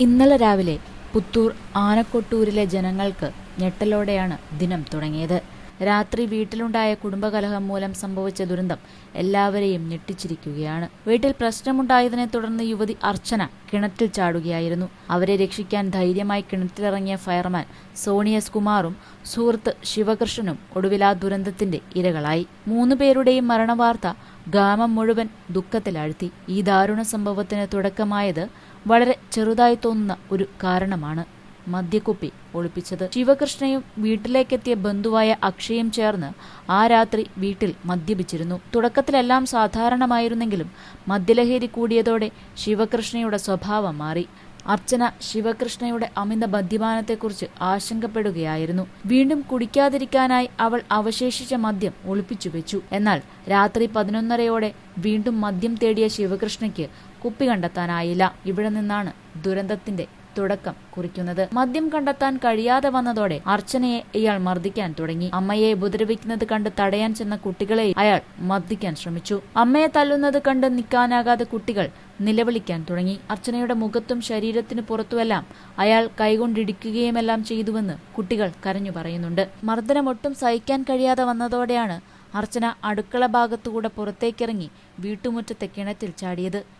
ഇന്നലെ രാവിലെ പുത്തൂർ ആനക്കൊട്ടൂരിലെ ജനങ്ങൾക്ക് ഞെട്ടലോടെയാണ് ദിനം തുടങ്ങിയത്. രാത്രി വീട്ടിലുണ്ടായ കുടുംബകലഹം മൂലം സംഭവിച്ച ദുരന്തം എല്ലാവരെയും ഞെട്ടിച്ചിരിക്കുകയാണ്. വീട്ടിൽ പ്രശ്നമുണ്ടായതിനെ തുടർന്ന് യുവതി അർച്ചന കിണറ്റിൽ ചാടുകയായിരുന്നു. അവരെ രക്ഷിക്കാൻ ധൈര്യമായി കിണറ്റിലിറങ്ങിയ ഫയർമാൻ സോണിയസ് കുമാറും സുഹൃത്ത് ശിവകൃഷ്ണനും ഒടുവിൽ ആ ദുരന്തത്തിന്റെ ഇരകളായി. മൂന്നു പേരുടെയും മരണവാർത്ത ഗ്രാമം മുഴുവൻ ദുഃഖത്തിലാഴ്ത്തി. ഈ ദാരുണ സംഭവത്തിന് തുടക്കമായത് വളരെ ചെറുതായി തോന്നുന്ന ഒരു കാരണമാണ് മദ്യക്കുപ്പി ഒളിപ്പിച്ചത്. ശിവകൃഷ്ണയും വീട്ടിലേക്കെത്തിയ ബന്ധുവായ അക്ഷയും ചേർന്ന് ആ രാത്രി വീട്ടിൽ മദ്യപിച്ചിരുന്നു. തുടക്കത്തിലെല്ലാം സാധാരണമായിരുന്നെങ്കിലും മദ്യലഹരി കൂടിയതോടെ ശിവകൃഷ്ണയുടെ സ്വഭാവം മാറി. അർച്ചന ശിവകൃഷ്ണയുടെ അമിത മദ്യപാനത്തെക്കുറിച്ച് ആശങ്കപ്പെടുകയായിരുന്നു. വീണ്ടും കുടിക്കാതിരിക്കാനായി അവൾ അവശേഷിച്ച മദ്യം ഒളിപ്പിച്ചു വെച്ചു. എന്നാൽ രാത്രി പതിനൊന്നരയോടെ വീണ്ടും മദ്യം തേടിയ ശിവകൃഷ്ണയ്ക്ക് കുപ്പി കണ്ടെത്താനായില്ല. ഇവിടെ നിന്നാണ് ദുരന്തത്തിന്റെ തുടക്കം കുറിക്കുന്നത്. മദ്യം കണ്ടെത്താൻ കഴിയാതെ വന്നതോടെ അർച്ചനയെ ഇയാൾ മർദ്ദിക്കാൻ തുടങ്ങി. അമ്മയെ ഉപദ്രവിക്കുന്നത് കണ്ട് തടയാൻ ചെന്ന കുട്ടികളെ അയാൾ മർദ്ദിക്കാൻ ശ്രമിച്ചു. അമ്മയെ തല്ലുന്നത് കണ്ട് നിൽക്കാനാകാതെ കുട്ടികൾ നിലവിളിക്കാൻ തുടങ്ങി. അർച്ചനയുടെ മുഖത്തും ശരീരത്തിന് പുറത്തുമെല്ലാം അയാൾ കൈകൊണ്ടിടിക്കുകയുമെല്ലാം ചെയ്തുവെന്ന് കുട്ടികൾ കരഞ്ഞു പറയുന്നുണ്ട്. മർദ്ദനം ഒട്ടും സഹിക്കാൻ കഴിയാതെ വന്നതോടെയാണ് അർച്ചന അടുക്കള ഭാഗത്തുകൂടെ പുറത്തേക്കിറങ്ങി വീട്ടുമുറ്റത്തെ കിണറ്റിൽ ചാടിയത്.